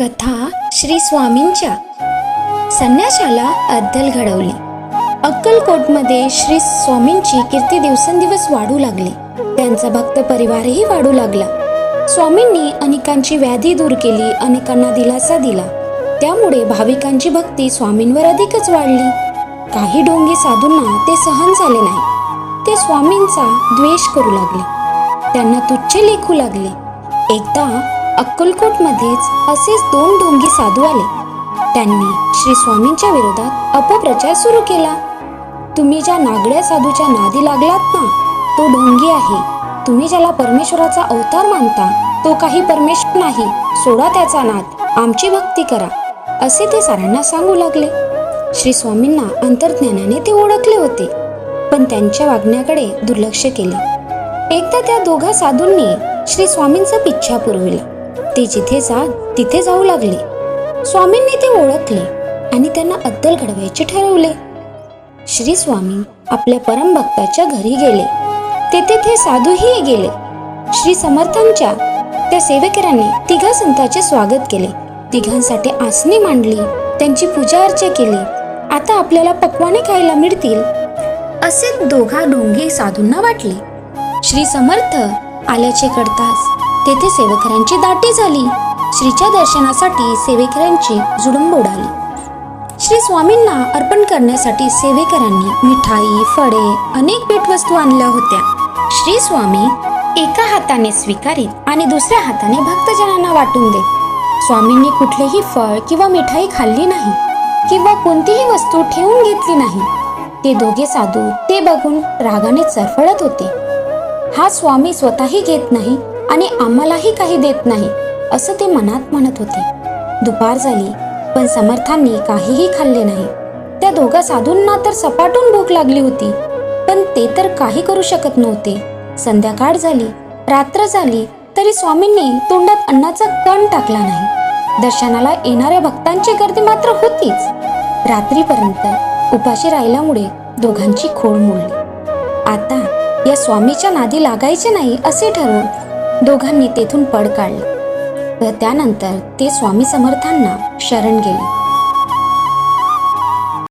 कथा श्री स्वामींच्या संन्याशाला अद्दल घडवली. अक्कलकोटमध्ये श्री स्वामींची कीर्ती दिवसेंदिवस वाढू लागली. त्यांचा भक्त परिवारही वाढू लागला. स्वामींनी अनेकांची व्याधी दूर केली अनेकांना दिलासा दिला. त्यामुळे भाविकांची भक्ती स्वामींवर अधिकच वाढली. काही ढोंगी साधूंना ते सहन झाले नाही. ते स्वामींचा द्वेष करू लागले. त्यांना तुच्छ लेखू लागले. एकदा अक्कलकोटमध्येच असेच दोन ढोंगी साधू आले. त्यांनी श्री स्वामींच्या विरोधात अपप्रचार सुरू केला. तुम्ही ज्या नागड्या साधूच्या नादी लागलात ना तो ढोंगी आहे. तुम्ही ज्याला परमेश्वराचा अवतार मानता तो काही परमेश्वर नाही. सोडा त्याचा नाद आमची भक्ती करा असे ते सारांना सांगू लागले. श्री स्वामींना अंतर्ज्ञानाने ते ओळखले होते पण त्यांच्या वागण्याकडे दुर्लक्ष केले. एकदा त्या दोघा साधूंनी श्री स्वामींचा पिच्छा पुरविला. ती जिथे जा तिथे जाऊ लागली. स्वामींनी ते ओळखले आणि त्यांना अद्दल घडवायचे ठरवले. श्री स्वामी आपल्या परमभक्ताच्या घरी गेले. तेथे ते साधूही गेले. श्री समर्थांच्या त्या सेवेकरांनी तिघा संतांचे स्वागत केले. तिघांसाठी आसने मांडली त्यांची पूजा अर्चा केली. आता आपल्याला पकवाने खायला मिळतील. असे दोघा ढोंगी साधूंना वाटले. श्री समर्थ आल्याचे कळताच तेथे सेवेकऱ्यांची दाटी झाली. श्रीच्या दर्शनासाठी सेवेकरांची जुडंब उडाली. श्री स्वामींना अर्पण करण्यासाठी सेवेकरांनी मिठाई फळे अनेक भेटवस्तू आणल्या होत्या. श्री स्वामी एका हाताने स्वीकारित आणि दुसऱ्या हाताने भक्तजनांना वाटून देत. स्वामींनी कुठलेही फळ किंवा मिठाई खाल्ली नाही किंवा कोणतीही वस्तू ठेवून घेतली नाही. ते दोघे साधू ते बघून रागाने चरफळत होते. हा स्वामी स्वतःही घेत नाही आणि आम्हालाही काही देत नाही असं ते मनात म्हणत होते. दुपार झाली पण समर्थांनी काहीही खाल्ले नाही. त्या दोघा साधूंना तर सपाटून भूक लागली होती पण ते तर काही करू शकत नव्हते. संध्याकाळ झाली रात्र झाली तरी स्वामींनी तोंडात अन्नाचा कण टाकला नाही. दर्शनाला येणाऱ्या भक्तांची गर्दी मात्र होतीच. रात्रीपर्यंत उपाशी राहिल्यामुळे दोघांची खोड मोडली. आता या स्वामीच्या नादी लागायचे नाही असे ठरवून दोघांनी तेथून पड काढलं. व त्यानंतर ते स्वामी समर्थांना शरण गेले.